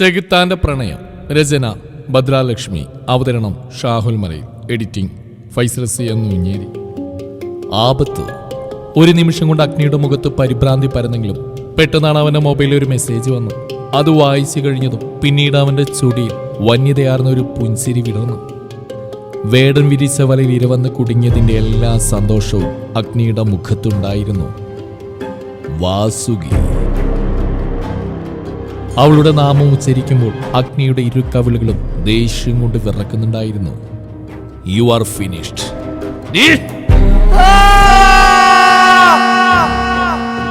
ചെകുത്താന്റെ പ്രണയം രചന ഭദ്രാലക്ഷ്മി അവതരണം ഷാഹുൽ മലയിൽ എഡിറ്റിംഗ് ഫൈസൽ സി എന്ന് മുഞ്ഞേരി. ആപത്ത്. ഒരു നിമിഷം കൊണ്ട് അഗ്നിയുടെ മുഖത്ത് പരിഭ്രാന്തി പരന്നെങ്കിലും പെട്ടെന്നാണ് അവന്റെ മൊബൈലിൽ ഒരു മെസ്സേജ് വന്നു അത് വായിച്ചു കഴിഞ്ഞതും പിന്നീട് അവന്റെ ചുടിയിൽ വന്യതയാർന്ന ഒരു പുഞ്ചിരി വിടർന്നു. വേടൻ വിരിച്ച വലയിൽ ഇരവന്ന് കുടുങ്ങിയതിന്റെ എല്ലാ സന്തോഷവും അഗ്നിയുടെ മുഖത്തുണ്ടായിരുന്നു. വാസുകി. അവളുടെ നാമം ഉച്ചരിക്കുമ്പോൾ അഗ്നിയുടെ ഇരു കവിളുകളും ദേഷ്യം കൊണ്ട് വിറക്കുന്നുണ്ടായിരുന്നു. യു ആർ ഫിനിഷ്ഡ്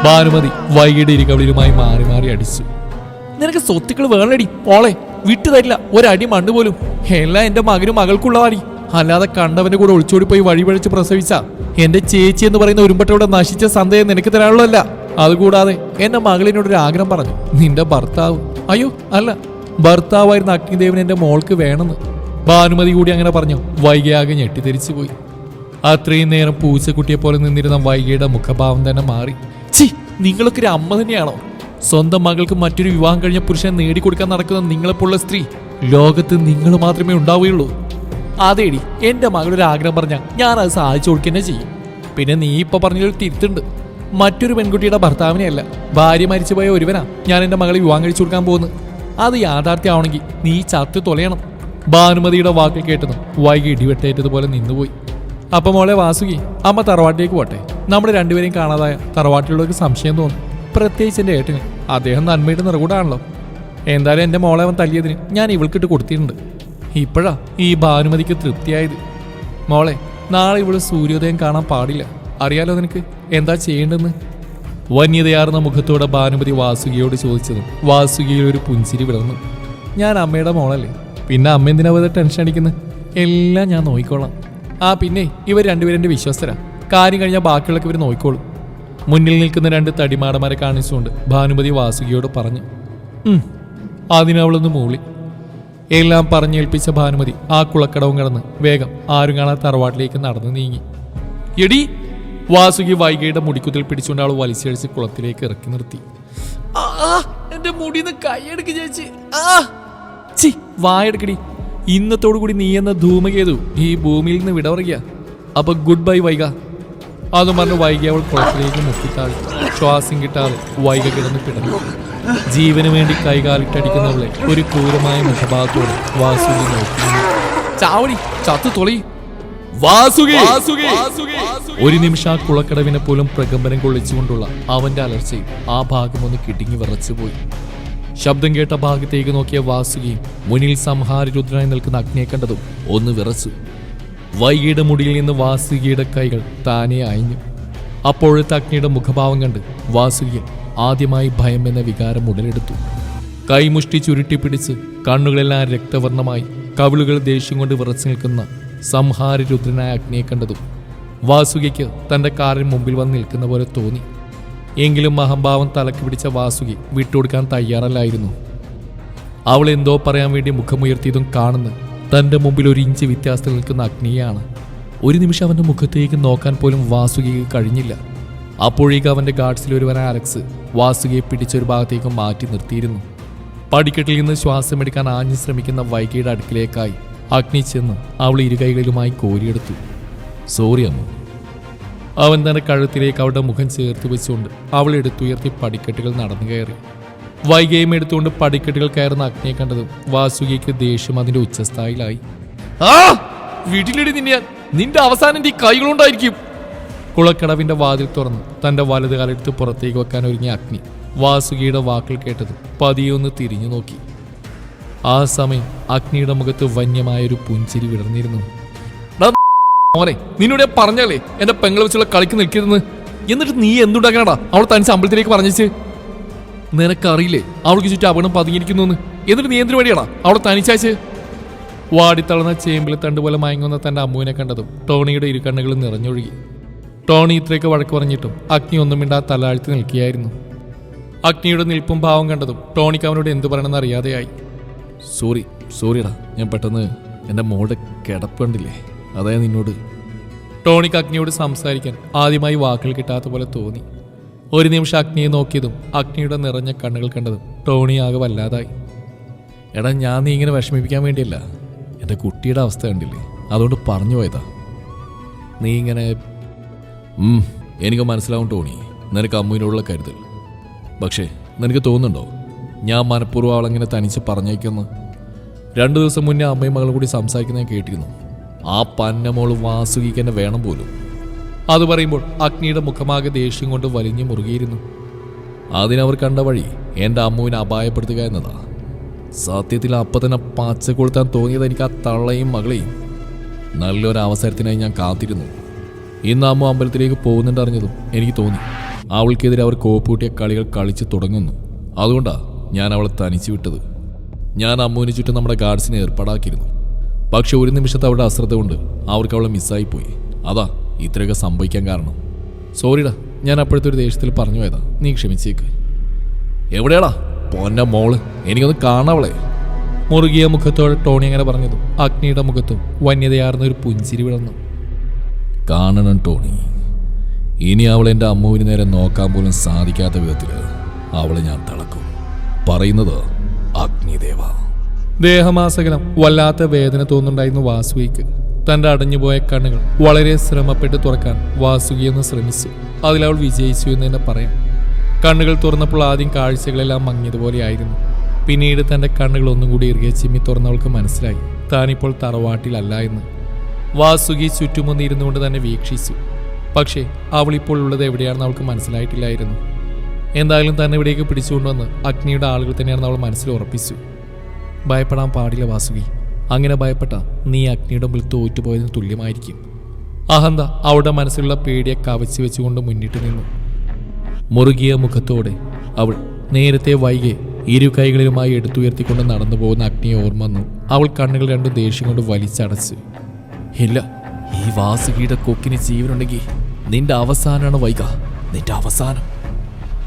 ഭാനുമതി വൈകിട്ട് ഇരുകവിളിലുമായി മാറി മാറി അടിച്ചു. നിനക്ക് സ്വത്തുക്കൾ വേണടി പോളെ. വിട്ടു തരില്ല. ഒരടി മണ്ണ് പോലും. എല്ലാം എന്റെ മകനും മകൾക്കുള്ളതാടി. അല്ലാതെ കണ്ടവന്റെ കൂടെ ഒളിച്ചോടി പോയി വഴിപഴിച്ച് പ്രസവിച്ച എന്റെ ചേച്ചി എന്ന് പറയുന്ന ഉരുമ്പട്ടയുടെ നശിച്ച സന്ദേഹം നിനക്ക് തരാനുള്ളതല്ല. അതുകൂടാതെ എന്റെ മകളിനോട് ഒരു ആഗ്രഹം പറഞ്ഞു. നിന്റെ ഭർത്താവ്. അയ്യോ അല്ല. ഭർത്താവായിരുന്ന അഗ്നിദേവൻ എന്റെ മോൾക്ക് വേണമെന്ന്. ഭാനുമതി കൂടി അങ്ങനെ പറഞ്ഞു. വൈകിയാകെ ഞെട്ടിത്തെരിച്ചു പോയി. അത്രയും നേരം പൂച്ചക്കുട്ടിയെ പോലെ നിന്നിരുന്ന വൈകിയുടെ മുഖഭാവം തന്നെ മാറി. ചി നിങ്ങളൊക്കെ ഒരു അമ്മ തന്നെയാണോ? സ്വന്തം മകൾക്ക് മറ്റൊരു വിവാഹം കഴിഞ്ഞ പുരുഷനെ നേടിക്കൊടുക്കാൻ നടക്കുന്ന നിങ്ങളെപ്പോലുള്ള സ്ത്രീ. ലോകത്ത് നിങ്ങൾ മാത്രമേ ഉണ്ടാവുകയുള്ളൂ. അതേടി എന്റെ മകളൊരു ആഗ്രഹം പറഞ്ഞാൽ ഞാൻ അത് സാധിച്ചു കൊടുക്കുക തന്നെ ചെയ്യും. പിന്നെ നീ ഇപ്പൊ പറഞ്ഞൊരു തിരുത്തുണ്ട്. മറ്റൊരു പെൺകുട്ടിയുടെ ഭർത്താവിനെയല്ല. ഭാര്യ മരിച്ചുപോയ ഒരുവനാ ഞാൻ എന്റെ മകളെ വിവാഹം കഴിച്ചു കൊടുക്കാൻ പോകുന്നത്. അത് യാഥാർത്ഥ്യമാണെങ്കിൽ നീ ചത്തു തൊലയണം. ഭാനുമതിയുടെ വാക്ക് കേട്ടതും വൈകി ഇടിവെട്ടേറ്റതുപോലെ നിന്നുപോയി. അപ്പൊ മോളെ വാസുകി അമ്മ തറവാട്ടിലേക്ക് പോട്ടെ. നമ്മുടെ രണ്ടുപേരെയും കാണാതായ തറവാട്ടിലുള്ളവർക്ക് സംശയം തോന്നും. പ്രത്യേകിച്ച് എന്റെ ഏട്ടന്. അദ്ദേഹം നന്മയുടെ നിറകൂടാണല്ലോ. എന്തായാലും എന്റെ മോളെ അവൻ തല്ലിയതിന് ഞാൻ ഇവൾക്കിട്ട് കൊടുത്തിട്ടുണ്ട്. ഇപ്പോഴാ ഈ ഭാനുമതിക്ക് തൃപ്തിയായത്. മോളെ നാളെ ഇവൾ സൂര്യോദയം കാണാൻ പാടില്ല. അറിയാലോ നിനക്ക്? എന്താ ചെയ്യേണ്ടെന്ന് വന്യതയാർന്ന മുഖത്തോടെ ഭാനുമതി വാസുകിയോട് ചോദിച്ചതും വാസുകിയിൽ ഒരു പുഞ്ചിരി വിളർന്നു. ഞാൻ അമ്മയുടെ മോളല്ലേ. പിന്നെ അമ്മ എന്തിനാ വെറുതെ ടെൻഷൻ അടിക്കുന്നത് എല്ലാം ഞാൻ നോക്കിക്കോളാം ആ പിന്നെ ഇവർ രണ്ടുപേരും വിശ്വസ്തരാ. കാര്യം കഴിഞ്ഞാൽ ബാക്കിയുള്ളൊക്കെ ഇവർ നോക്കിക്കോളും മുന്നിൽ നിൽക്കുന്ന രണ്ട് തടിമാടന്മാരെ കാണിച്ചുകൊണ്ട് ഭാനുമതി വാസുകിയോട് പറഞ്ഞു. അതിനവളൊന്ന് മൂളി. എല്ലാം പറഞ്ഞേൽപ്പിച്ച ഭാനുമതി ആ കുളക്കടവും കടന്ന് വേഗം ആരും കാണാത്ത തറവാട്ടിലേക്ക് നടന്നു നീങ്ങി. എടി വാസുകി വൈകിയുടെ മുടിക്കുത്തിൽ പിടിച്ചുകൊണ്ട് അവൾ വലിച്ചടിച്ച് കുളത്തിലേക്ക് ഇറക്കി നിർത്തി. എന്റെ മുടിന്ന് കൈയെടുക്ക് ചേച്ചി. ചി വായെടുക്കടി. ഇന്നത്തോടു കൂടി നീ എന്ന ധൂമകേതു ഈ ഭൂമിയിൽ നിന്ന് വിട പറയുക അപ്പൊ ഗുഡ് ബൈ വൈക അതും പറഞ്ഞ് വൈകി അവൾ കുളത്തിലേക്ക് മുക്കിത്താൾ ശ്വാസം കിട്ടാതെ വൈക കിടന്ന് കിടന്നു ജീവന് വേണ്ടി കൈകാലിട്ടടിക്കുന്നവളെ ഒരു ക്രൂരമായ മുഖഭാഗത്തോടെ വാസുകി നോക്കി. ചാവടി ചത്തു തൊളി. ഒരു നിമിഷം ആ കുളക്കടവിനെ പോലും പ്രകമ്പനം കൊള്ളിച്ചുകൊണ്ടുള്ള അവന്റെ അലർച്ചയിൽ ആ ഭാഗം ഒന്ന് കിടുങ്ങി വിറച്ചുപോയി. ശബ്ദം കേട്ട ഭാഗത്തേക്ക് നോക്കിയ വാസുകിയും മുന്നിൽ സംഹാരരുദ്രനായി നിൽക്കുന്ന അഗ്നിയെ കണ്ടതും ഒന്ന് വിറച്ചു. വൈകിയുടെ മുടിയിൽ നിന്ന് വാസുകിയുടെ കൈകൾ താനെ അയഞ്ഞു. അപ്പോഴത്തെ അഗ്നിയുടെ മുഖഭാവം കണ്ട് വാസുകിയിൽ ആദ്യമായി ഭയം എന്ന വികാരം ഉടലെടുത്തു. കൈമുഷ്ടി ചുരുട്ടിപ്പിടിച്ച് കണ്ണുകളെല്ലാം രക്തവർണമായി കവിളുകൾ ദേഷ്യം കൊണ്ട് വിറച്ചു നിൽക്കുന്ന സംഹാരരുദ്രനായ അഗ്നിയെ കണ്ടതും വാസുകിക്ക് തന്റെ കാറിന് മുമ്പിൽ വന്ന് നിൽക്കുന്ന പോലെ തോന്നി. എങ്കിലും അഹംഭാവം തലക്ക് പിടിച്ച വാസുകി വിട്ടുകൊടുക്കാൻ തയ്യാറല്ലായിരുന്നു. അവൾ എന്തോ പറയാൻ വേണ്ടി മുഖമുയർത്തിയതും കാണുന്ന തന്റെ മുമ്പിൽ ഒരു ഇഞ്ച് വ്യത്യാസത്തിൽ നിൽക്കുന്ന അഗ്നിയാണ് ഒരു നിമിഷം അവന്റെ മുഖത്തേക്ക് നോക്കാൻ പോലും വാസുകിക്ക് കഴിഞ്ഞില്ല. അപ്പോഴേക്ക് അവന്റെ ഗാർഡ്സിൽ ഒരുവനായ അലക്സ് വാസുകിയെ പിടിച്ചൊരു ഭാഗത്തേക്ക് മാറ്റി നിർത്തിയിരുന്നു. പടിക്കെട്ടിൽ നിന്ന് ശ്വാസമെടുക്കാൻ ആഞ്ഞു ശ്രമിക്കുന്ന വൈകിയുടെ അടുക്കിലേക്കായി അഗ്നി ചെന്ന് അവൾ ഇരുകൈകളിലുമായി കോരിയെടുത്തു. സോറി അമ്മ. അവൻ തന്റെ കഴുത്തിലേക്ക് അവളുടെ മുഖം ചേർത്ത് വെച്ചുകൊണ്ട് അവൾ എടുത്തുയർത്തി പടിക്കെട്ടുകൾ നടന്നു കയറി. വൈകിയും എടുത്തുകൊണ്ട് പടിക്കെട്ടുകൾ കയറുന്ന അഗ്നിയെ കണ്ടതും വാസുകിക്ക് ദേഷ്യം അതിന്റെ ഉച്ചസ്ഥായിലായി. ആ വീട്ടിലിടി നിന്നെ. നിന്റെ അവസാനം നീ കൈകളുണ്ടായിരിക്കും കുളക്കടവിന്റെ വാതിൽ തുറന്ന് തന്റെ വലത് കാലെടുത്ത് പുറത്തേക്ക് വെക്കാൻ ഒരുങ്ങിയ അഗ്നി വാസുകിയുടെ വാക്കുകൾ കേട്ടത് പതിയൊന്ന് തിരിഞ്ഞു നോക്കി. ആ സമയം അഗ്നിയുടെ മുഖത്ത് വന്യമായൊരു പുഞ്ചിരി വിടർന്നിരുന്നു. "ഡാ മോനെ നിന്നോട് ഞാൻ പറഞ്ഞാലേ എന്റെ പെങ്ങളെ വെച്ചുള്ള കളിക്ക് നിൽക്കരുതെന്ന്. എന്നിട്ട് നീ എന്തുണ്ടാക്കണടാ? അവൾ തനിച്ച് അമ്പലത്തിലേക്ക് പറഞ്ഞേച്ച് നിനക്കറിയില്ലേ അവൾക്ക് ചുറ്റും അപകടം പതുങ്ങിയിരിക്കുന്നു എന്ന് എന്നിട്ട് നീ എന്തിനു വേണ്ടിയാടാ അവളെ തനിച്ചാച്ച് വാടിത്തളർന്ന ചേമ്പിലെ തണ്ട് പോലെ മയങ്ങുന്ന തന്റെ അമ്മുവിനെ കണ്ടതും ടോണിയുടെ ഇരു കണ്ണുകൾ നിറഞ്ഞൊഴുകി. ടോണി ഇത്രയൊക്കെ വഴക്ക് പറഞ്ഞിട്ടും അഗ്നി ഒന്നും മിണ്ടാ തലാഴ്ത്തി നിൽക്കുകയായിരുന്നു. അഗ്നിയുടെ നിൽപ്പും ഭാവം കണ്ടതും ടോണിക്ക് അവനോട് എന്തു പറയണമെന്ന് അറിയാതെയായി. സോറി സോറിയടാ. ഞാൻ പെട്ടെന്ന് എന്റെ മോളുടെ കിടപ്പുണ്ടില്ലേ അതായത് നിന്നോട്. ടോണിക്ക് അഗ്നിയോട് സംസാരിക്കാൻ ആദ്യമായി വാക്കുകൾ കിട്ടാത്ത പോലെ തോന്നി. ഒരു നിമിഷം അഗ്നിയെ നോക്കിയതും അഗ്നിയുടെ നിറഞ്ഞ കണ്ണുകൾ കണ്ടതും ടോണി ആകെ വല്ലാതായി. എടാ ഞാൻ നീ ഇങ്ങനെ വിഷമിപ്പിക്കാൻ വേണ്ടിയല്ല. എന്റെ കുട്ടിയുടെ അവസ്ഥ കണ്ടില്ലേ? അതുകൊണ്ട് പറഞ്ഞു പോയതാ. നീ ഇങ്ങനെ എനിക്ക് മനസ്സിലാവും ടോണി. നിനക്ക് അമ്മുവിനോടുള്ള കരുതൽ. പക്ഷേ നിനക്ക് തോന്നുന്നുണ്ടോ? ഞാൻ മനഃപൂർവം അവളെങ്ങനെ തനിച്ച് പറഞ്ഞേക്കുന്നു രണ്ടു ദിവസം മുന്നേ അമ്മയും മകളും കൂടി സംസാരിക്കുന്നത് കേട്ടിരുന്നു. ആ പന്നമോൾ വാസുകിക്ക് തന്നെ വേണം പോലും. അത് പറയുമ്പോൾ അഗ്നിയുടെ മുഖമാകെ ദേഷ്യം കൊണ്ട് വലിഞ്ഞു മുറുകിയിരുന്നു. അതിനവർ കണ്ട വഴി എന്റെ അമ്മുവിനെ അപായപ്പെടുത്തുക എന്നതാ. സത്യത്തിൽ അപ്പം തന്നെ പച്ച കൊളുത്താൻ തോന്നിയത് എനിക്ക് ആ തള്ളയും മകളെയും. നല്ലൊരു അവസരത്തിനായി ഞാൻ കാത്തിരുന്നു. ഇന്ന് അമ്മ അമ്പലത്തിലേക്ക് പോകുന്നുണ്ടറിഞ്ഞതും എനിക്ക് തോന്നി. അവൾക്കെതിരെ അവർ കോപ്പൂട്ടിയ കളികൾ കളിച്ച് തുടങ്ങുന്നു. അതുകൊണ്ടാ ഞാൻ അവളെ തനിച്ചു വിട്ടത്. ഞാൻ അമ്മുവിന് ചുറ്റും നമ്മുടെ ഗാർഡ്സിനെ ഏർപ്പാടാക്കിയിരുന്നു. പക്ഷെ ഒരു നിമിഷത്തെ അവളുടെ അശ്രദ്ധ കൊണ്ട് അവർക്ക് അവളെ മിസ്സായിപ്പോയി അതാ ഇത്രയൊക്കെ സംഭവിക്കാൻ കാരണം. സോറിടാ ഞാൻ അപ്പോഴത്തെ ഒരു ദേഷ്യത്തിൽ പറഞ്ഞു പോയതാ. നീ ക്ഷമിച്ചേക്ക്. എവിടെയാടാ? പോന്ന മോൾ എനിക്കൊന്ന് കാണാവളെ മുറുകിയ മുഖത്തോടെ ടോണി അങ്ങനെ പറഞ്ഞതും അഗ്നിയുടെ മുഖത്തും വന്യതയാർന്ന ഒരു പുഞ്ചിരി വിളന്നു. കാണണം ടോണി. ഇനി അവൾ എന്റെ അമ്മുവിന് നേരെ നോക്കാൻ പോലും സാധിക്കാത്ത വിധത്തിൽ അവളെ ഞാൻ തളക്കും. പറയുന്നത് അഗ്നിദേവ. ദേഹമാസകലം വല്ലാത്ത വേദന തോന്നുന്നുണ്ടായിരുന്നു വാസുകിക്ക്. തന്റെ അടഞ്ഞുപോയ കണ്ണുകൾ വളരെ ശ്രമപ്പെട്ട് തുറക്കാൻ വാസുകി എന്ന് ശ്രമിച്ചു. അതിലവൾ വിജയിച്ചു എന്ന് തന്നെ പറയാം. കണ്ണുകൾ തുറന്നപ്പോൾ ആദ്യം കാഴ്ചകളെല്ലാം മങ്ങിയതുപോലെയായിരുന്നു പിന്നീട് തന്റെ കണ്ണുകൾ ഒന്നും കൂടി ഇറുകെ ചിമ്മി തുറന്നവൾക്ക് മനസ്സിലായി. താനിപ്പോൾ തറവാട്ടിലല്ല എന്ന്. വാസുകി ചുറ്റുമൊന്നിരുന്നുകൊണ്ട് തന്നെ വീക്ഷിച്ചു. പക്ഷേ അവളിപ്പോൾ ഉള്ളത് എവിടെയാണെന്ന് അവൾക്ക് മനസ്സിലായിട്ടില്ലായിരുന്നു. എന്തായാലും തന്നെ ഇവിടേക്ക് പിടിച്ചുകൊണ്ടുവന്ന് അഗ്നിയുടെ ആളുകൾ തന്നെയാണ് അവൾ മനസ്സിൽ ഉറപ്പിച്ചു. ഭയപ്പെടാൻ പാടില്ല വാസുകി. അങ്ങനെ ഭയപ്പെട്ട നീ അഗ്നിയുടെ മുമ്പിൽ തോറ്റുപോയതിന് തുല്യമായിരിക്കും. അഹന്ത അവളുടെ മനസ്സിലുള്ള പേടിയെ കവച്ചു വെച്ചുകൊണ്ട് മുന്നിട്ട് നിന്നു. മുറുകിയ മുഖത്തോടെ അവൾ നേരത്തെ വൈകെ ഇരു കൈകളിലുമായി എടുത്തുയർത്തിക്കൊണ്ട് നടന്നു പോകുന്ന അഗ്നിയെ ഓർമ്മ വന്നു. അവൾ കണ്ണുകൾ രണ്ടും ദേഷ്യം കൊണ്ട് വലിച്ചടച്ചു. ഇല്ല ഈ വാസുകിയുടെ കൊക്കിന് ജീവനുണ്ടെങ്കിൽ നിന്റെ അവസാനമാണ് വൈക. നിന്റെ അവസാനം.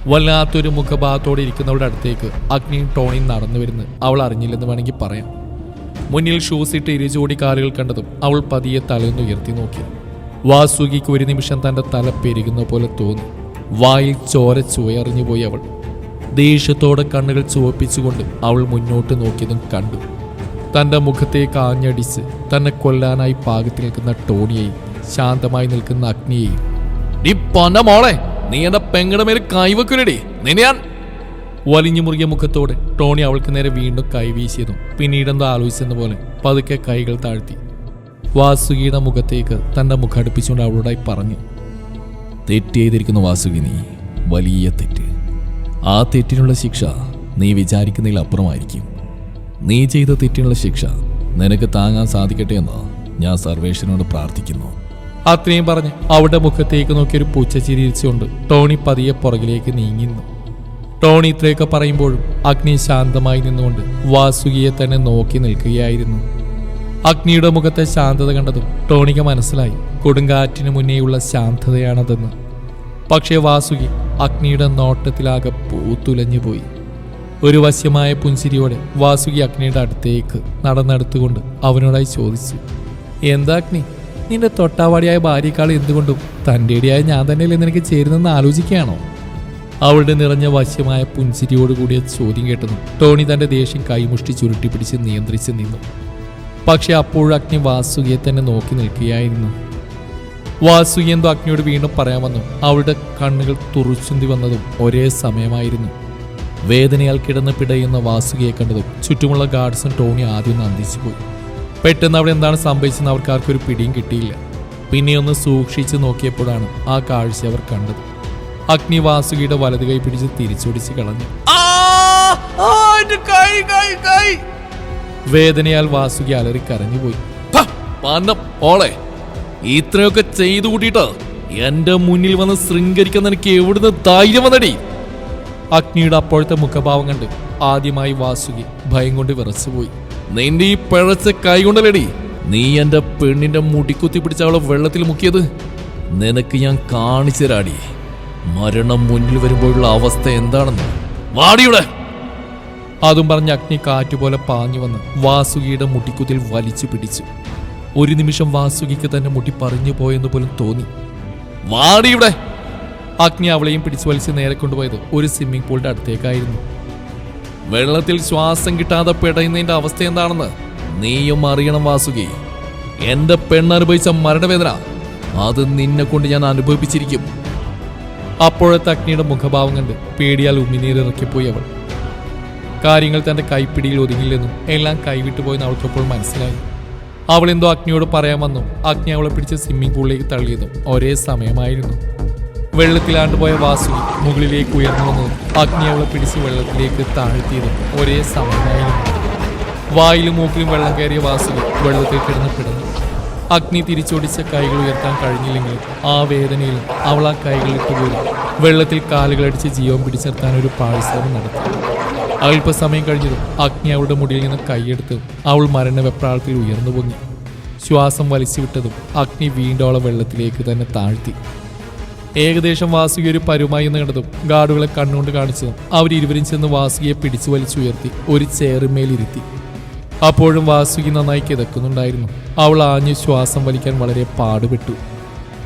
വല്ലാത്തൊരു മുഖഭാഗത്തോടെ ഇരിക്കുന്നവളുടെ അടുത്തേക്ക് അഗ്നിയും ടോണിയും നടന്നു വരുന്നത്. അവൾ അറിഞ്ഞില്ലെന്ന് വേണമെങ്കിൽ പറയാം. മുന്നിൽ ഷൂസ് ഇട്ട് ഇരുചോടി കാലുകൾ കണ്ടതും അവൾ പതിയെ തലയൊന്ന് ഉയർത്തി നോക്കി. വാസുകിക്ക് ഒരു നിമിഷം തന്റെ തല പെരുകുന്ന പോലെ തോന്നി. വായിൽ ചോര ചുവയറിഞ്ഞു പോയി അവൾ. ദേഷ്യത്തോടെ കണ്ണുകൾ ചുവപ്പിച്ചുകൊണ്ട് അവൾ മുന്നോട്ട് നോക്കിയതും കണ്ടു. തന്റെ മുഖത്തേക്ക് ആഞ്ഞടിച്ച് തന്നെ കൊല്ലാനായി പാകത്തിൽ നിൽക്കുന്ന ടോണിയെയും ശാന്തമായി നിൽക്കുന്ന അഗ്നിയെയും. "ഡി പൊന്ന മോളെ നീ എന്റെ പെങ്ങടെ മേൽ കൈവക്കുരടി നിന്നെ വലിഞ്ഞു മുറുകിയ മുഖത്തോടെ ടോണി അവൾക്ക് നേരെ വീണ്ടും കൈവീശിയതും പിന്നീടെന്തോ ആലോചിച്ചെന്ന പോലെ പതുക്കെ കൈകൾ താഴ്ത്തി. വാസുകിയുടെ മുഖത്തേക്ക് തന്റെ മുഖം അടുപ്പിച്ചുകൊണ്ട് അവളോടായി പറഞ്ഞു തെറ്റ് ചെയ്തിരിക്കുന്നു വാസുകി നീ. വലിയ തെറ്റ്. ആ തെറ്റിനുള്ള ശിക്ഷ നീ വിചാരിക്കുന്നതിൽ അപ്പുറമായിരിക്കും. നീ ചെയ്ത തെറ്റിനുള്ള ശിക്ഷ നിനക്ക് താങ്ങാൻ സാധിക്കട്ടെ എന്ന് ഞാൻ സർവേശ്വരനോട് പ്രാർത്ഥിക്കുന്നു. അത്രയും പറഞ്ഞ് അവളുടെ മുഖത്തേക്ക് നോക്കി ഒരു പൂച്ച ചിരിച്ചുകൊണ്ട് ടോണി പതിയെ പുറകിലേക്ക് നീങ്ങിന്നു. ടോണി ഇത്രയൊക്കെ പറയുമ്പോഴും അഗ്നി ശാന്തമായി നിന്നുകൊണ്ട് വാസുകിയെ തന്നെ നോക്കി നിൽക്കുകയായിരുന്നു. അഗ്നിയുടെ മുഖത്തെ ശാന്തത കണ്ടതും ടോണിക്ക് മനസ്സിലായി കൊടുങ്കാറ്റിന് മുന്നേയുള്ള ശാന്തതയാണതെന്ന്. പക്ഷേ വാസുകി അഗ്നിയുടെ നോട്ടത്തിലാകെ പൂത്തുലഞ്ഞു പോയി. ഒരു വശ്യമായ പുഞ്ചിരിയോടെ വാസുകി അഗ്നിയുടെ അടുത്തേക്ക് നടന്നെടുത്തുകൊണ്ട് അവനോടായി ചോദിച്ചു എന്താ അഗ്നി? നിന്റെ തൊട്ടാവാടിയായ ഭാര്യക്കാൾ എന്തുകൊണ്ടും? തന്റെ ഇടിയായ ഞാൻ തന്നെയല്ലേ നിനക്ക് ചേരുന്നെന്ന് ആലോചിക്കുകയാണോ? അവളുടെ നിറഞ്ഞ വശ്യമായ പുഞ്ചിരിയോടുകൂടിയ ചോദ്യം കേട്ടതും ടോണി തന്റെ ദേഷ്യം കൈമുഷ്ടി ചുരുട്ടി പിടിച്ച് നിയന്ത്രിച്ച് നിന്നു. പക്ഷെ അപ്പോഴും അഗ്നി വാസുകിയെ തന്നെ നോക്കി നിൽക്കുകയായിരുന്നു. വാസുകി എന്തോ അഗ്നിയോട് വീണ്ടും പറയാൻ വന്നു. അവളുടെ കണ്ണുകൾ തുറച്ചുന്തി വന്നതും ഒരേ സമയമായിരുന്നു. വേദനയാൽ കിടന്ന് പിടയുന്ന വാസുകിയെ കണ്ടതും ചുറ്റുമുള്ള ഗാർഡ്സും ടോണി ആദ്യം നന്ദിച്ചു പോയി. പെട്ടെന്ന് അവിടെ എന്താണ് സംഭവിച്ചെന്ന് അവർക്ക് ആർക്കൊരു പിടിയും കിട്ടിയില്ല. പിന്നെ ഒന്ന് സൂക്ഷിച്ചു നോക്കിയപ്പോഴാണ് ആ കാഴ്ച അവർ കണ്ടത്. അഗ്നി വാസുകിയുടെ വലത് കൈ പിടിച്ച് തിരിച്ചൊടിച്ച് കളഞ്ഞു. വേദനയാൽ വാസുകി അലറി കരഞ്ഞുപോയി. ഓളെ ഇത്രയൊക്കെ ചെയ്തു കൂട്ടിയിട്ട്? എന്റെ മുന്നിൽ വന്ന് ശൃംഗരിക്കാൻ നിനക്ക് എവിടുന്ന് ധൈര്യം വന്നടി? അഗ്നിയുടെ അപ്പോഴത്തെ മുഖഭാവം കണ്ട് ആദ്യമായി വാസുകി ഭയം കൊണ്ട് വിറച്ചുപോയി. നിന്റെ ഈ പിഴച്ച കൈ കൊണ്ടല്ലേടി. നീ എന്റെ പെണ്ണിന്റെ മുടിക്കുത്തി പിടിച്ച അവളെ വെള്ളത്തിൽ മുക്കിയത്. നിനക്ക് ഞാൻ കാണിച്ചു തരാടി. മരണം മുന്നിൽ വരുമ്പോഴുള്ള അവസ്ഥ എന്താണെന്ന്. വാടിയുടെ. അതും പറഞ്ഞ് അഗ്നി കാറ്റുപോലെ പാഞ്ഞു വന്ന് വാസുകിയുടെ മുട്ടിക്കുത്തിൽ വലിച്ചു പിടിച്ചു. ഒരു നിമിഷം വാസുകിക്ക് തന്നെ മുട്ടി പറഞ്ഞു പോയെന്ന് പോലും തോന്നി. വാടിയുടെ. അഗ്നി അവളെയും പിടിച്ചു വലിച്ച് നേരെ കൊണ്ടുപോയത് ഒരു സ്വിമ്മിംഗ് പൂളിന്റെ അടുത്തേക്കായിരുന്നു. വെള്ളത്തിൽ ശ്വാസം കിട്ടാതെ പിടയുന്നതിന്റെ അവസ്ഥ എന്താണെന്ന് നീയും അറിയണം വാസുകി. എന്റെ പെണ്ണനുഭവിച്ച മരണവേദന അത് നിന്നെ കൊണ്ട് ഞാൻ അനുഭവിപ്പിച്ചിരിക്കും. അപ്പോഴത്തെ അഗ്നിയുടെ മുഖഭാവം കണ്ട് പേടിയാൽ ഉമിനീരിറക്കിപ്പോയി അവൾ. കാര്യങ്ങൾ തന്റെ കൈപ്പിടിയിൽ ഒതുങ്ങില്ലെന്നും എല്ലാം കൈവിട്ടു പോയെന്ന് അവൾക്കപ്പോൾ മനസ്സിലായി. അവൾ എന്തോ അഗ്നിയോട് പറയാൻ വന്നു. അഗ്നി അവളെ പിടിച്ച് സ്വിമ്മിംഗ് പൂളിലേക്ക് തള്ളിയതും ഒരേ സമയമായിരുന്നു. വെള്ളത്തിലാണ്ടുപോയ വാസു മുകളിലേക്ക് ഉയർന്നു വന്നു. അവളെ പിടിച്ച് വെള്ളത്തിലേക്ക് താഴ്ത്തിയത് ഒരേ സമയമായിരുന്നു. വായിലും മൂക്കിലും വെള്ളം കയറിയ വാസു വെള്ളത്തിൽ കിടന്ന് കിടന്നു. അഗ്നി തിരിച്ചൊടിച്ച കൈകൾ ഉയർത്താൻ കഴിഞ്ഞില്ലെങ്കിലും ആ വേദനയിൽ അവൾ ആ കൈകൾ ഇട്ടുപോയി വെള്ളത്തിൽ കാലുകളടിച്ച് ജീവൻ പിടിച്ചിർത്താൻ ഒരു പാഴ്ശ്രമം നടത്തി. അല്പസമയം കഴിഞ്ഞതും അഗ്നി അവളുടെ മുടിയിൽ നിന്ന് കൈയെടുത്ത് അവൾ മരണ വെപ്രാളത്തിൽ ഉയർന്നു പൊങ്ങി. ശ്വാസം വലിച്ചു വിട്ടതും അഗ്നി വീണ്ടും അവളെ വെള്ളത്തിലേക്ക് തന്നെ താഴ്ത്തി. ഏകദേശം വാസുകി ഒരു പരുമായി നേടതും ഗാർഡുകളെ കണ്ണുകൊണ്ട് കാണിച്ചതും അവർ ഇരുവരും ചെന്ന് വാസുകിയെ പിടിച്ചു വലിച്ചുയർത്തി ഒരു ചേറുമേലിരുത്തി അപ്പോഴും വാസുകി നന്നായി കിതക്കുന്നുണ്ടായിരുന്നു. അവൾ ആഞ്ഞ് ശ്വാസം വലിക്കാൻ വളരെ പാടുപെട്ടു.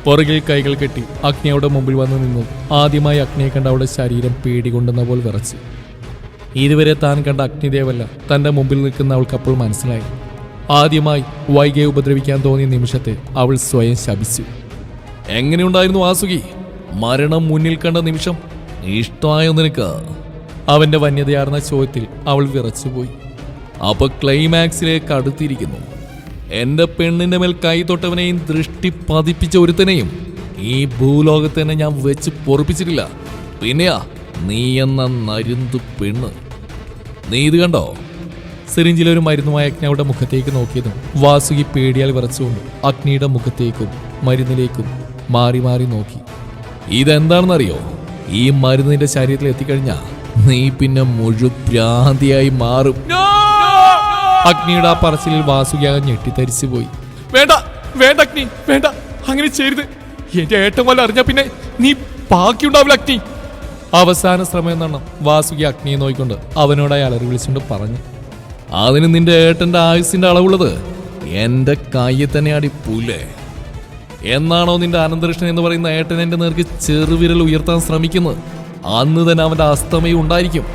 പുറകിൽ കൈകൾ കെട്ടി അഗ്നിയുടെ മുമ്പിൽ വന്നു നിന്നു. ആദ്യമായി അഗ്നിയെ കണ്ട അവളുടെ ശരീരം പേടികൊണ്ടെന്ന പോലെ വിറച്ചു. ഇതുവരെ താൻ കണ്ട അഗ്നിദേവല്ല തന്റെ മുമ്പിൽ നിൽക്കുന്ന അവൾക്ക് അപ്പോൾ മനസ്സിലായി. ആദ്യമായി വൈകിയെ ഉപദ്രവിക്കാൻ തോന്നിയ നിമിഷത്തെ അവൾ സ്വയം ശപിച്ചു. എങ്ങനെയുണ്ടായിരുന്നു വാസുകി? മരണം മുന്നിൽ കണ്ട നിമിഷം ഇഷ്ടമായോ നിനക്ക്. അവന്റെ വന്യതയാർന്ന ചോദ്യത്തിൽ അവൾ വിറച്ചുപോയി. അപ്പൊ ക്ലൈമാക്സിലേക്ക് അടുത്തിരിക്കുന്നു എന്റെ പെണ്ണിന്റെ മേൽ കൈ തൊട്ടവനെയും ദൃഷ്ടി പതിപ്പിച്ച ഒരുത്തനെയും ഈ ഭൂലോകത്ത് തന്നെ ഞാൻ വെച്ച് പൊറപ്പിച്ചിട്ടില്ല. പിന്നെയാ നീ എന്ന നരുന്തു പെണ്ണ്. നീ ഇത് കണ്ടോ? സിറിഞ്ചിലെ ഒരു മരുന്നുമായ അഗ്നി അവളുടെ മുഖത്തേക്ക് നോക്കിയതും വാസുകി പേടിയാൽ വിറച്ചുകൊണ്ട് അഗ്നിയുടെ മുഖത്തേക്കും മരുന്നിലേക്കും മാറി മാറി നോക്കി. ഇതെന്താണെന്നറിയോ? ഈ മരുന്ന് നിന്റെ ശരീരത്തിൽ എത്തിക്കഴിഞ്ഞാ നീ പിന്നെ മുഴുപ്രാന്തിയായി മാറും. അഗ്നിയുടെ ആ പറച്ചിലിൽ വാസുകിയാകെ ഞെട്ടിത്തരിച്ചു പോയി. വേണ്ട വേണ്ട അഗ്നി വേണ്ട. അങ്ങനെ ചെയ്യരുത്. എന്റെ ഏട്ടൻ വല്ല അറിഞ്ഞ പിന്നെ നീ ബാക്കിയുണ്ടാവില്ല അഗ്നി. അവസാന ശ്രമം എന്നാണ് വാസുകി അഗ്നിയെ നോയിക്കൊണ്ട് അവനോടായി അലറി വിളിച്ചുകൊണ്ട് പറഞ്ഞു. അതിന് നിന്റെ ഏട്ടന്റെ ആയുസിന്റെ അളവുള്ളത് എന്റെ കയ്യിൽ തന്നെ അടി പൂലേ എന്നാണോ നിന്റെ അനന്തകൃഷ്ണൻ എന്ന് പറയുന്ന ഏട്ടൻ എന്റെ നേർക്ക് ചെറുവിരൽ ഉയർത്താൻ ശ്രമിക്കുന്നത്? അന്ന് തന്നെ അവന്റെ അസ്തമയം ഉണ്ടായിരിക്കും.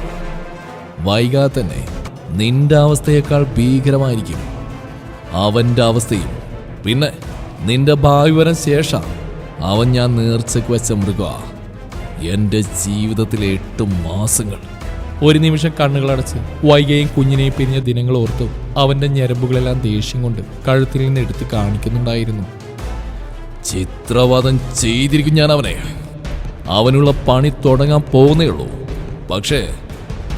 വൈകാതെ തന്നെ നിന്റെ അവസ്ഥയേക്കാൾ ഭീകരമായിരിക്കും അവന്റെ അവസ്ഥയും. പിന്നെ നിന്റെ ഭാവി വരം ശേഷം അവൻ ഞാൻ നേർച്ചയ്ക്ക് വെച്ച മൃഗ. എന്റെ ജീവിതത്തിലെ എട്ട് മാസങ്ങൾ. ഒരു നിമിഷം കണ്ണുകളടച്ച് വൈകയും കുഞ്ഞിനെയും പിരിഞ്ഞ ദിനങ്ങൾ ഓർത്തു അവന്റെ ഞരമ്പുകളെല്ലാം ദേഷ്യം കൊണ്ട് കഴുത്തിൽ നിന്ന് എടുത്ത് കാണിക്കുന്നുണ്ടായിരുന്നു. ചിത്രവാദം ചെയ്തിരിക്കും ഞാൻ അവനെ. അവനുള്ള പണി തുടങ്ങാൻ പോകുന്നേ ഉള്ളൂ. പക്ഷേ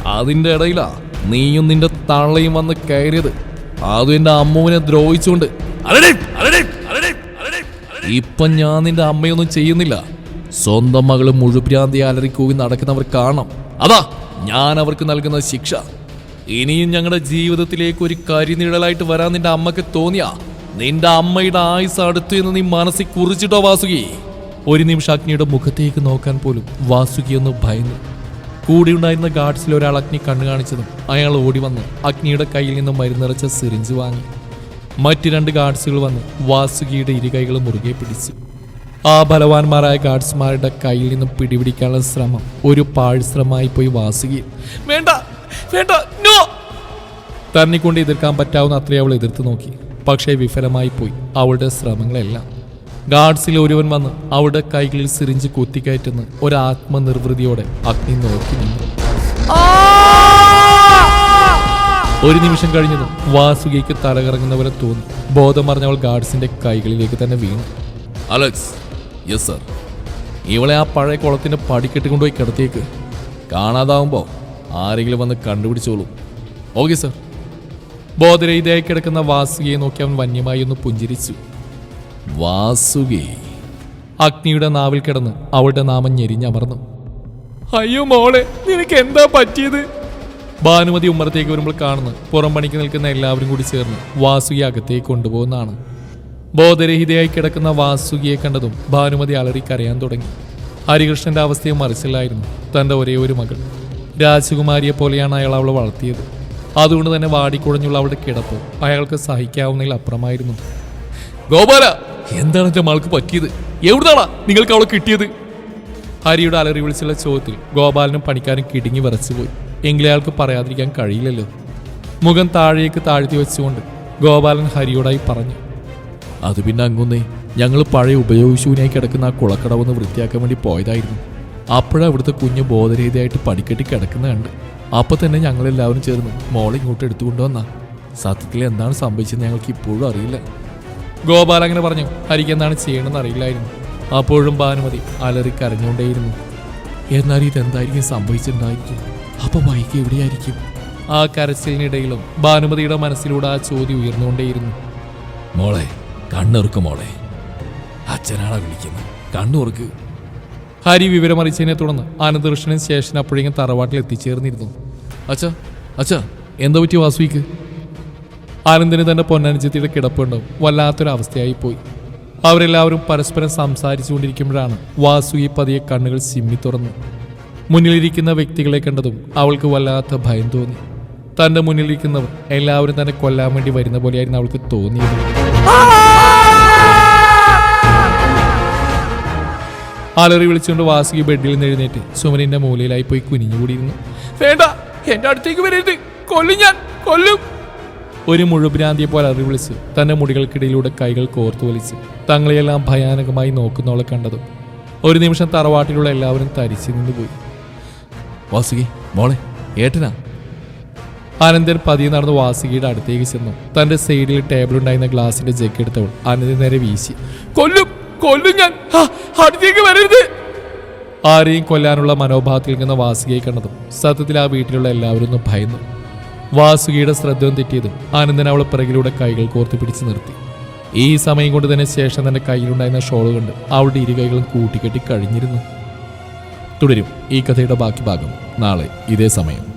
അതിന്റെ ഇടയിലാ നീയും നിന്റെ തള്ളയും വന്ന് കയറിയത്. അതും എന്റെ അമ്മുവിനെ ദ്രോഹിച്ചുകൊണ്ട്. ഇപ്പം ഞാൻ നിന്റെ അമ്മയൊന്നും ചെയ്യുന്നില്ല. സ്വന്തം മകൾ മുഴുപ്രാന്തി അലറിക്കൂവി നടക്കുന്നവർ കാണണം. അതാ ഞാൻ അവർക്ക് നൽകുന്ന ശിക്ഷ. ഇനിയും ഞങ്ങളുടെ ജീവിതത്തിലേക്ക് ഒരു കരിനിഴലായിട്ട് വരാൻ നിന്റെ അമ്മയ്ക്ക് തോന്നിയാ നിന്റെ അമ്മയുടെ ആയുസ് അടുത്തു എന്ന് നീ മനസ്സിൽ കുറിച്ചിട്ടോ വാസുകി? ഒരു നിമിഷം അഗ്നിയുടെ മുഖത്തേക്ക് നോക്കാൻ പോലും വാസുകി ഒന്ന് ഭയന്നു. കൂടെയുണ്ടായിരുന്ന ഗാർഡ്സിൽ ഒരാൾ അഗ്നി കണ്ണു കാണിച്ചതും അയാൾ ഓടി വന്ന്. അഗ്നിയുടെ കയ്യിൽ നിന്ന് മരുന്നിറച്ച സിറിഞ്ച് വാങ്ങി. മറ്റു രണ്ട് ഗാർഡ്സുകൾ വന്ന് വാസുകിയുടെ ഇരു കൈകൾ മുറുകെ പിടിച്ചു. ആ ബലവാന്മാരായ ഗാർഡ്സ്മാരുടെ കയ്യിൽ നിന്നും പിടിപിടിക്കാനുള്ള ശ്രമം ഒരു പാഴ്ശ്രമമായി പോയി വാസുകി. വേണ്ട വേണ്ട നോ! തന്നിക്കൊണ്ട് എതിർക്കാൻ പറ്റാവുന്ന അത്രയും അവൾ എതിർത്ത് നോക്കി. പക്ഷേ വിഫലമായി പോയി. അവളുടെ ശ്രമങ്ങളെല്ലാം. ഗാർഡ്സിൽ ഒരുവൻ വന്ന് അവളുടെ കൈകളിൽ സിറിഞ്ച് കുത്തിക്കയറ്റുന്ന ഒരു ആത്മനിർവൃതിയോടെ അഗ്നി നോക്കി നിന്നു. ഒരു നിമിഷം കഴിഞ്ഞതും വാസുകിക്ക് തലകറങ്ങുന്ന പോലെ തോന്നി. ബോധം മറിഞ്ഞവൾ ഗാർഡ്സിന്റെ കൈകളിലേക്ക് തന്നെ വീണു. Alex yes sir. ഇവളെ ആ പഴയ കുളത്തിന്റെ പടിക്കെട്ട് കൊണ്ടുപോയി കിടത്തിയേക്ക്. കാണാതാവുമ്പോ ആരെങ്കിലും വന്ന് കണ്ടുപിടിച്ചോളൂ. Okay sir. ബോധരഹിതയായി കിടക്കുന്ന വാസുകിയെ നോക്കി അവൻ വന്യമായി ഒന്ന് പുഞ്ചിരിച്ചു. വാസുകി. അഗ്നിയുടെ നാവിൽ കിടന്ന് അവളുടെ നാമം ഞെരിഞ്ഞമർന്നു അയ്യോ മോളെ നിനക്ക് എന്താ പറ്റിയത്? ഭാനുമതി ഉമ്മറത്തേക്ക് വരുമ്പോൾ കാണുന്നു പുറം പണിക്ക് നിൽക്കുന്ന എല്ലാവരും കൂടി ചേർന്ന് വാസുകി അകത്തേക്ക് കൊണ്ടുപോകുന്നതാണ്. ബോധരഹിതയായി കിടക്കുന്ന വാസുകിയെ കണ്ടതും ഭാനുമതി അലറി കരയാൻ തുടങ്ങി. ഹരികൃഷ്ണന്റെ അവസ്ഥയും മറിച്ചില്ലായിരുന്നു തന്റെ ഒരേ ഒരു മകൾ. രാജകുമാരിയെ പോലെയാണ് അയാൾ അവളെ വളർത്തിയത്. അതുകൊണ്ട് തന്നെ വാടിക്കുഴഞ്ഞുള്ള അവളുടെ കിടപ്പ് അയാൾക്ക് സഹിക്കാവുന്നതിൽ അപ്പുറമായിരുന്നു. ഗോപാല എന്താണ് എന്റെ മകൾക്ക് പറ്റിയത്? എവിടുന്നാണ് നിങ്ങൾക്ക് അവളെ കിട്ടിയത്? ഹരിയുടെ അലറി വിളിച്ചുള്ള ചോദ്യത്തിൽ ഗോപാലനും പണിക്കാരും കിടുങ്ങി വരച്ചുപോയി എങ്കിലും അയാൾക്ക് പറയാതിരിക്കാൻ കഴിയില്ലല്ലോ. മുഖം താഴേക്ക് താഴ്ത്തി വെച്ചുകൊണ്ട് ഗോപാലൻ ഹരിയോടായി പറഞ്ഞു അത് പിന്നെ അങ്ങൊന്നേ ഞങ്ങൾ പഴയ ഉപയോഗശൂന്യായി കിടക്കുന്ന ആ കുളക്കടവൊന്ന് വൃത്തിയാക്കാൻ വേണ്ടി പോയതായിരുന്നു. അപ്പോഴവിടുത്തെ കുഞ്ഞ് ബോധരഹിതയായിട്ട് പടിക്കെട്ടി കിടക്കുന്ന കണ്ട്. അപ്പൊ തന്നെ ഞങ്ങളെല്ലാവരും ചേർന്ന് മോളെ ഇങ്ങോട്ട് എടുത്തുകൊണ്ടുവന്ന സത്യത്തിൽ എന്താണ് സംഭവിച്ചതെന്ന് ഞങ്ങൾക്ക് ഇപ്പോഴും അറിയില്ല. ഗോപാൽ അങ്ങനെ പറഞ്ഞു ഹരിക്ക് എന്താണ് ചെയ്യണമെന്ന് അറിയില്ലായിരുന്നു. അപ്പോഴും ഭാനുമതി അലറി കരഞ്ഞുകൊണ്ടേയിരുന്നു. എന്നാൽ ഇതെന്തായിരിക്കും സംഭവിച്ചിട്ടുണ്ടായിരിക്കും? അപ്പൊ ബൈക്ക് എവിടെയായിരിക്കും? ആ കരച്ചിലിനിടയിലും ഭാനുമതിയുടെ മനസ്സിലൂടെ ആ ചോദ്യം ഉയർന്നുകൊണ്ടേയിരുന്നു. മോളെ കണ്ണുറുക്ക് മോളെ. അച്ഛനാളെ വിളിക്കുന്നത്. കണ്ണുറുക്ക്. ഹരി വിവരമറിച്ചതിനെ തുടർന്ന് ആനന്ദകൃഷ്ണൻ ശേഷൻ അപ്പോഴേക്കും തറവാട്ടിൽ എത്തിച്ചേർന്നിരുന്നു. അച്ഛാ അച്ഛാ എന്താ പറ്റി വാസുവിക്ക്? ആനന്ദിന് തന്റെ പൊന്നനുജത്തിയുടെ കിടപ്പുണ്ടാവും. വല്ലാത്തൊരവസ്ഥയായി പോയി അവരെല്ലാവരും പരസ്പരം സംസാരിച്ചുകൊണ്ടിരിക്കുമ്പോഴാണ് വാസുകി പതിയെ കണ്ണുകൾ സിമ്മി തുറന്നു. മുന്നിലിരിക്കുന്ന വ്യക്തികളെ കണ്ടതും അവൾക്ക് വല്ലാത്ത ഭയം തോന്നി. തന്റെ മുന്നിലിരിക്കുന്നവർ എല്ലാവരും തന്നെ കൊല്ലാൻ വേണ്ടി വരുന്ന പോലെയായിരുന്നു അവൾക്ക് തോന്നിയത്. അലറി വിളിച്ചുകൊണ്ട് വാസുകി ബെഡിൽ നിന്ന് എഴുന്നേറ്റ് സുമനിന്റെ മൂലയിലായി പോയി കുനിഞ്ഞുകൂടിയിരുന്നു. വേണ്ട എന്റെ അടുത്തേക്ക് വരരുത്. കൊല്ലും ഞാൻ. കൊല്ലും. ഒരു മുഴുഭ്രാന്തിയെ പോലെ അറി വിളിച്ച് തന്റെ മുടികൾക്കിടയിലൂടെ കൈകൾ കോർത്തു വലിച്ച് തങ്ങളെയെല്ലാം ഭയാനകമായി നോക്കുന്നവളെ കണ്ടതും ഒരു നിമിഷം തറവാട്ടിലുള്ള എല്ലാവരും തരിച്ചു നിന്നുപോയി. വാസുകി മോളെ ഏട്ടനാ? അനന്തൻ പതിയെ നടന്ന് വാസുകിയുടെ അടുത്തേക്ക് ചെന്നു. തന്റെ സൈഡിൽ ടേബിൾ ഉണ്ടായിരുന്ന ഗ്ലാസിന്റെ ജെക്കെടുത്തവൾ അനന്തൻ നേരെ വീശി. കൊല്ലും. കൊല്ലും ഞാൻ. അടുത്തേക്ക് വരരുത്. ആരെയും കൊല്ലാനുള്ള മനോഭാവത്തിൽ നിന്ന് വാസുകയെ കണ്ടതും സത്യത്തിൽ ആ വീട്ടിലുള്ള എല്ലാവരും ഒന്ന് ഭയന്നു. വാസുകിയുടെ ശ്രദ്ധ തെറ്റിയതും ആനന്ദൻ അവളെ പിറകിലൂടെ കൈകൾ കോർത്ത് പിടിച്ചു നിർത്തി. ഈ സമയം കൊണ്ട് തന്നെ ശേഷം തന്റെ കയ്യിലുണ്ടായിരുന്ന ഷോൾ കൊണ്ട് അവളുടെ ഇരു കൈകളും കൂട്ടിക്കെട്ടി കഴിഞ്ഞിരുന്നു. തുടരും ഈ കഥയുടെ ബാക്കി ഭാഗം നാളെ ഇതേ സമയം.